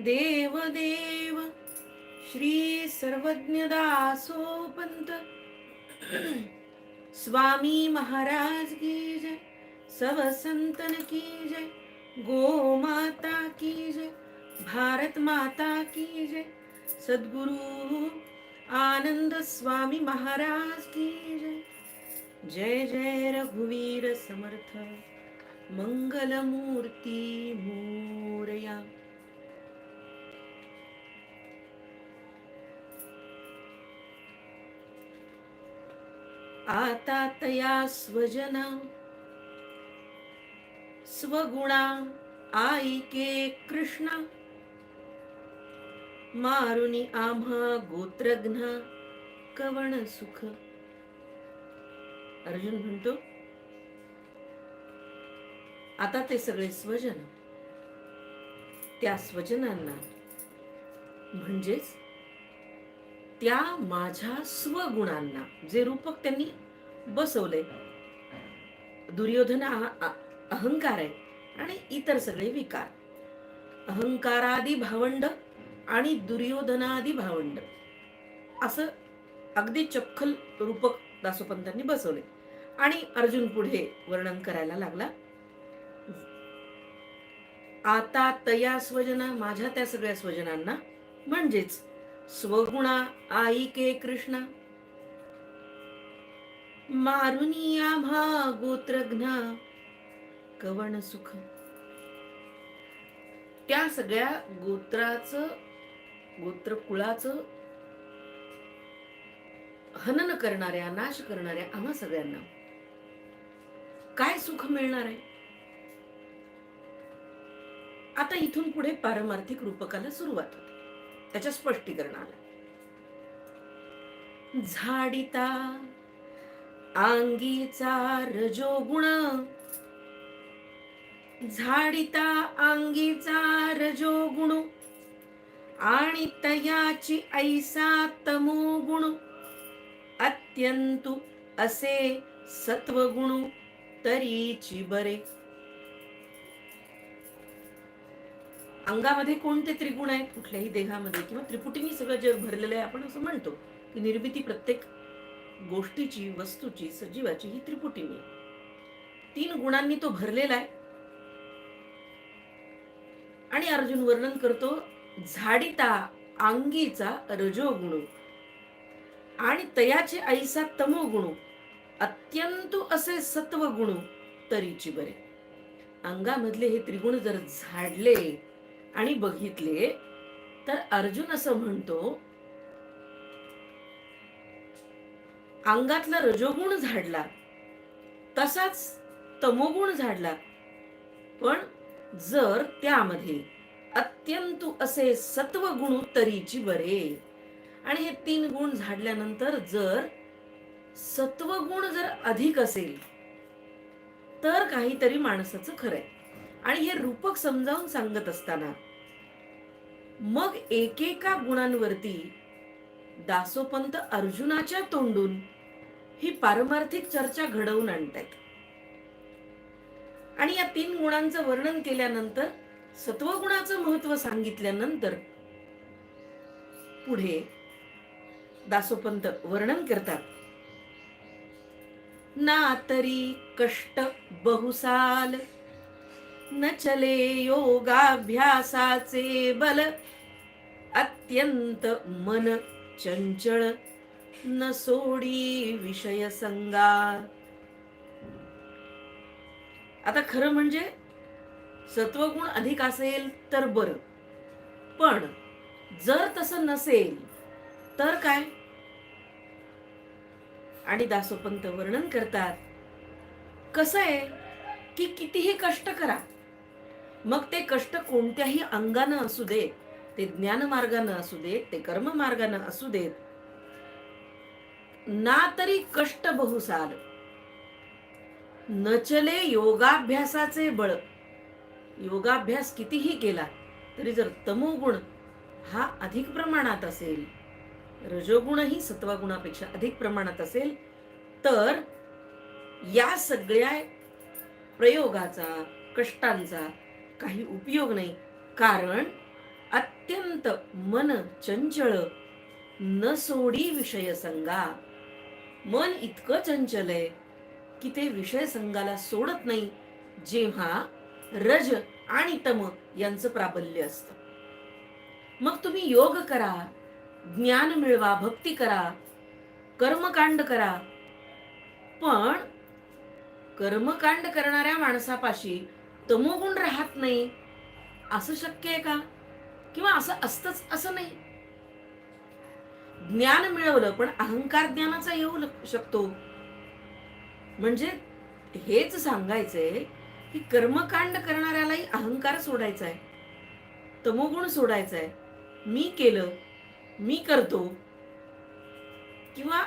देव देव श्री सर्वज्ञदासोपंत। स्वामी महाराज की जय सब संतन की जय गो माता की जय भारत माता की जय सद्गुरु आनंद स्वामी महाराज की जय। जय जय रघुवीर समर्थ मंगलमूर्ती मोरया। आता तया स्वजना. स्वगुणा आईके कृष्णा. मारुनी आम्हा गोत्रघ्न कवण सुख. अर्जुन म्हणतो आता ते सगळे स्वजन. त्या स्वजनांना म्हणजेच त्या माझ्या स्वगुणांना जे रूपक त्यांनी बसवले. दुर्योधन अहंकार आहे आणि इतर सगळे विकार. अहंकारादी भावंड आणि दुर्योधनादी भावंड. असं अगदी चपखल रूपक दासोपंतांनी बसवले. आणि अर्जुन पुढे वर्णन करायला लागला. आता तया स्वजना माझ्या त्या सगळ्या स्वजनांना म्हणजेच स्वगुणा आई के कृष्णा मारुनिया भा गोत्रघ्न कवण सुख. त्या सगळ्या गोत्राचं गोत्र कुळाचं हनन करणाऱ्या नाश करणाऱ्या आम्हा सगळ्यांना काय सुख मिळणार आहे? आता इथून पुढे पारमार्थिक रूपकाला सुरुवात होते. त्याच्या स्पष्टीकरणाला. झाडिता अंगीचा रजोगुण. झाडिता अंगीचा रजोगुण. आणि तयाची ऐसा तमोगुण. अत्यंतु असे सत्वगुण तरीची बरे. अंगामध्ये कोणते त्रिगुण आहेत? कुठल्याही देहामध्ये किंवा त्रिपुटीनी सगळं जग भरलेलं आहे आपण असं म्हणतो की निर्मिती प्रत्येक गोष्टीची वस्तूची सजीवाची ही त्रिपुटीनी. तीन गुणांनी तो भरलेला आहे. आणि अर्जुन वर्णन करतो झाडिता अंगीचा रजोगुण. आणि तयाचे आईसा तमोगुण. अत्यंत असे सत्व गुण तरीची बरे. अंगामधले हे त्रिगुण जर झाडले आणि बघितले तर अर्जुन असं म्हणतो अंगातला रजोगुण झाडला. तसाच तमोगुण झाडला. पण जर त्यामध्ये अत्यंत असे सत्व गुण तरीची बरे आणि हे तीन गुण झाडल्यानंतर जर सत्वगुण जर अधिक असेल तर काहीतरी माणसाचं खरंय. आणि हे रूपक समजावून सांगत असताना मग एकेका गुणांवरती दासोपंत अर्जुनाच्या तोंडून ही पारमार्थिक चर्चा घडवून आणतायत. आणि या तीन गुणांचं वर्णन केल्यानंतर सत्वगुणाचं महत्त्व सांगितल्यानंतर पुढे दासोपंत वर्णन करतात. ना तरी कष्ट बहुसाल न चले योगाभ्यासाचे बल अत्यंत मन चंचळ. न सोडी विषय संगा. आता खरं म्हणजे सत्वगुण अधिक असेल तर बरं. पण जर तसं नसेल तर काय? आणि दासोपंत वर्णन करतात कसं आहे की कितीही कष्ट करा मग ते कष्ट कोणत्याही अंगानं असू देत ते ज्ञान मार्गानं असू देत ते कर्म मार्गानं असू देत ना तरी कष्ट बहुसाल. नचले योगाभ्यासाचे बळ. योगाभ्यास कितीही केला तरी जर तमोगुण हा अधिक प्रमाणात असेल रजोगुणही सत्वगुणापेक्षा अधिक प्रमाणात असेल तर या सगळ्या प्रयोगाचा कष्टांचा काही उपयोग नाही. कारण अत्यंत मन चंचळ न सोडी विषय संगा मन इतकं चंचल आहे की ते विषय संघाला सोडत नाही जेव्हा रज आणि तम यांचं प्राबल्य असत. मग तुम्ही योग करा ज्ञान मिळवा भक्ती करा कर्मकांड करा. पण कर्मकांड करणाऱ्या माणसापाशी तमोगुण राहत नाही असं शक्य आहे का? किंवा असं असतच असं नाही? ज्ञान मिळवलं पण अहंकार ज्ञानाचा येऊ शकतो. म्हणजे हेच सांगायचंय की कर्मकांड करणाऱ्यालाही अहंकार सोडायचा आहे तमोगुण सोडायचा आहे मी केलं मी करतो. किंवा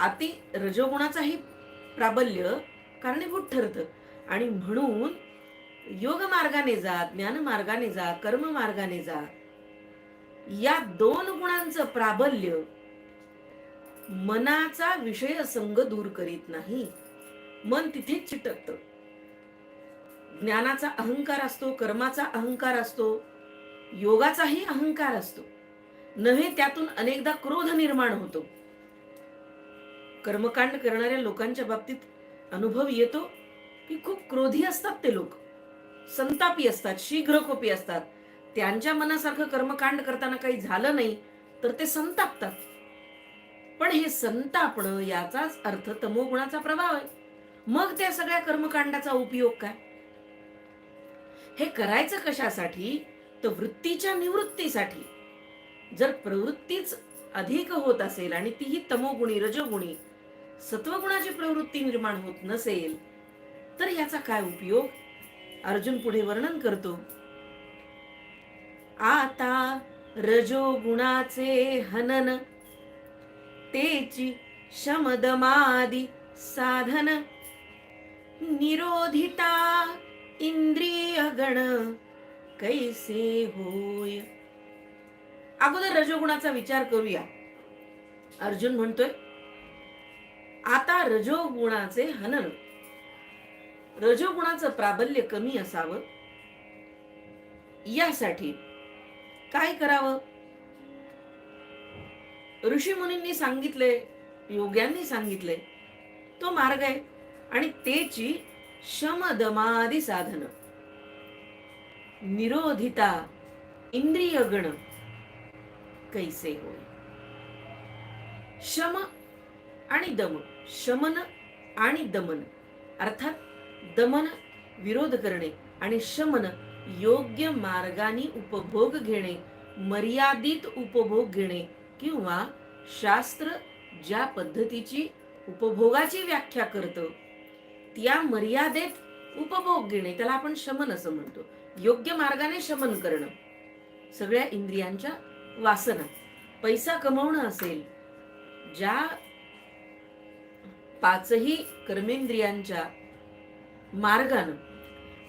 अति रजोगुणाचाही प्राबल्य कारणीभूत ठरतं. आणि म्हणून योग मार्गाने जा ज्ञान मार्गाने जा कर्म मार्गाने जा या दोन गुणांचं प्राबल्य मनाचा विषय संग दूर करीत नाही. मन तिथेच चिटकत. ज्ञानाचा अहंकार असतो कर्माचा अहंकार असतो योगाचाही अहंकार असतो. नव्हे त्यातून अनेकदा क्रोध निर्माण होतो. कर्मकांड करणाऱ्या लोकांच्या बाबतीत अनुभव येतो की खूप क्रोधी असतात ते लोक. संतापी असतात शीघ्रकोपी असतात. त्यांच्या मनासारखं कर्मकांड करताना काही झालं नाही तर ते संतापतात. पण हे संतापणं याचाच अर्थ तमोगुणाचा प्रभाव आहे. मग त्या सगळ्या कर्मकांडाचा उपयोग काय? हे करायचं कशासाठी? तर वृत्तीच्या निवृत्तीसाठी. जर प्रवृत्तीच अधिक होत असेल आणि तीही तमोगुणी रजोगुणी सत्वगुणाची प्रवृत्ती निर्माण होत नसेल तर याचा काय उपयोग? अर्जुन पुढे वर्णन करतो. आता रजोगुणाचे हनन तेची शमदमादी साधन। निरोधिता इंद्रिय गण कैसे होय? अगोदर रजोगुणाचा विचार करूया. अर्जुन म्हणतोय आता रजोगुणाचे हनन. रजोगुणाचं प्राबल्य कमी असावं. यासाठी काय करावं? ऋषी मुनींनी सांगितले योग्यांनी सांगितले तो मार्ग आहे. आणि तेची शमदमादी साधन. निरोधिता इंद्रिय गण कैसे होय? शम आणि दम. शमन आणि दमन. अर्थात दमन विरोध करणे आणि शमन योग्य मार्गाने उपभोग घेणे मर्यादित उपभोग घेणे किंवा शास्त्र ज्या पद्धतीची उपभोगाची व्याख्या करतं त्या मर्यादेत उपभोग घेणे त्याला आपण शमन असं म्हणतो. योग्य मार्गाने शमन करणं सगळ्या इंद्रियांच्या वासना. पैसा कमवणं असेल ज्या पाचही कर्मेंद्रियांच्या मार्गानं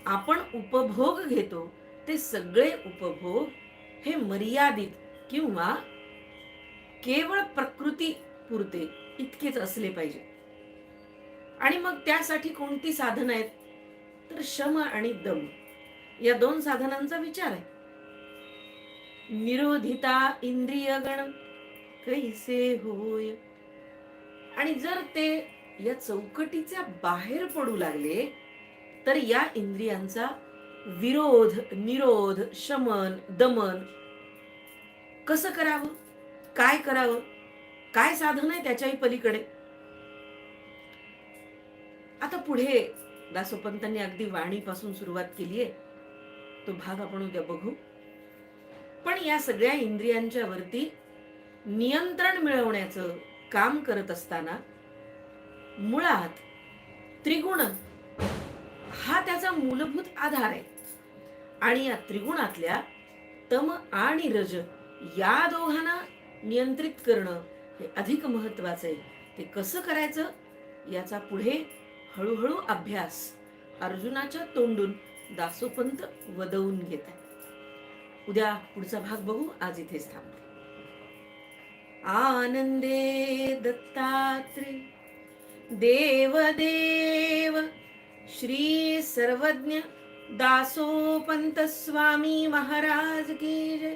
आपण उपभोग घेतो ते सगळे उपभोग हे मर्यादित किंवा केवळ प्रकृती पुरते इतकेच असले पाहिजे. आणि मग त्यासाठी कोणती साधनं आहेत? तर शम आणि दम. या दोन साधनांचा विचार आहे. निरोधिता इंद्रिय गण कैसे होय? आणि जर ते या चौकटीच्या बाहेर पडू लागले तर या इंद्रियांचा विरोध निरोध शमन दमन कसं करावं? काय करावं? काय साधन आहे त्याच्याही पलीकडे? आता पुढे दासोपंतांनी अगदी वाणीपासून सुरुवात केली आहे तो भाग आपण उद्या बघू. पण या सगळ्या इंद्रियांच्या वरती नियंत्रण मिळवण्याचं काम करत असताना मुळात त्रिगुण हा त्याचा मूलभूत आधार आहे. आणि या त्रिगुणातल्या तम आणि रज या दोघांना नियंत्रित करणं हे अधिक महत्वाचं आहे. ते कसं करायचं? याचा पुढे हळूहळू अभ्यास अर्जुनाच्या तोंडून दासोपंत वदवून घेत आहे. उद्या पुढचा भाग बघू. आज इथेच थांबते आनंदे दत्तात्रे देवदेव श्री सर्वज्ञ दासोपंत स्वामी महाराज की जय.